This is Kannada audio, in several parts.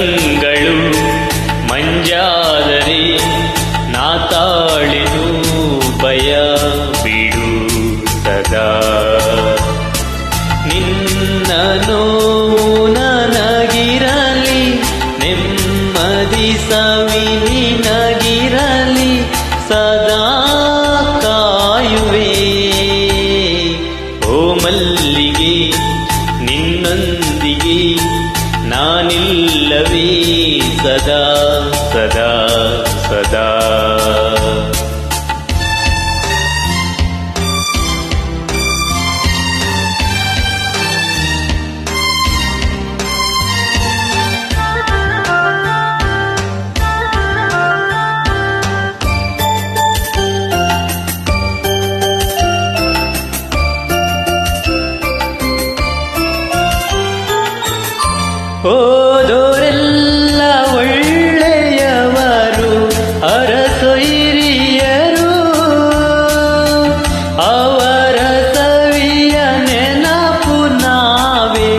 ಈ ಕಂಗಳು ಮಂಜಾದರೆ ನಾ ತಾಳೆನು ಭಯ ಬಿಡು ಸದಾ. ನಿನ್ನನು ನನಗಿರಲಿ, ನೆಮ್ಮದಿ ಸವಿ ನಿನಗಿರಲಿ, ಸದಾ ಕಾಯುವೆ. ಓ ಮಲ್ಲಿಗೆ, ನಿನ್ನೊಂದಿಗೆ ನಾನಿಲ್ಲವೇ ಸದಾ ಸದಾ ಸದಾ. ಹೋದೋರೆಲ್ಲ ಒಳ್ಳೆಯವರು ಅರಸೊಯ್ರಿಯರು ಅವರ ಸವಿಯ ನೆನಪು ನಾವೇ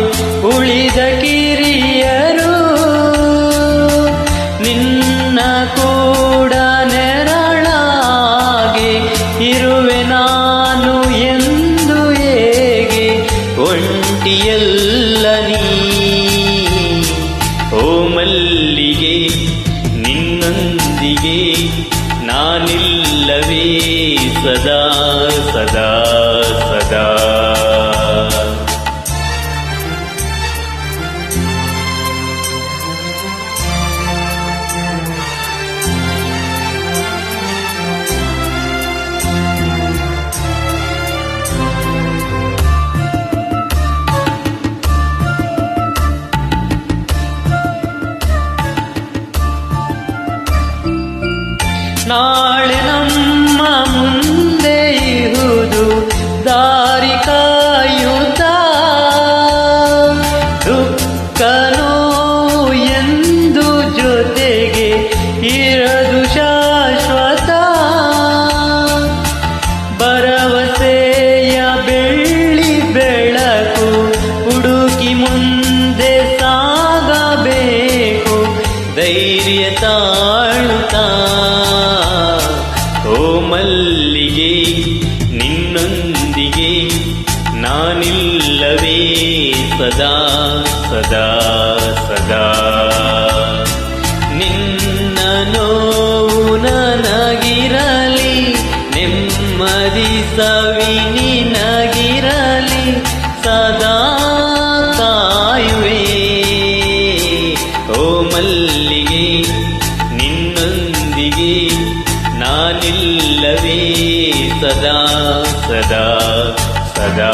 ಉಳಿದ ಕಿರಿಯರು. ನಿನ್ನ ಕೂಡ ನೆರಳಾಗೆ ಇರುವೆ ನಾನು ಎಂದು ಹೇಗೆ ಒಂಟಿಯಲ್ಲ ನೀ. ನಾನಿಲ್ಲವೇ ಸದಾ ಸದಾ ಸದಾ நாளெனம் ಮಲ್ಲಿಗೆ ನಿನ್ನೊಂದಿಗೆ ನಾನಿಲ್ಲವೇ ಸದಾ ಸದಾ ಸದಾ. ನಾನಿಲ್ಲವೇ ಸದಾ ಸದಾ ಸದಾ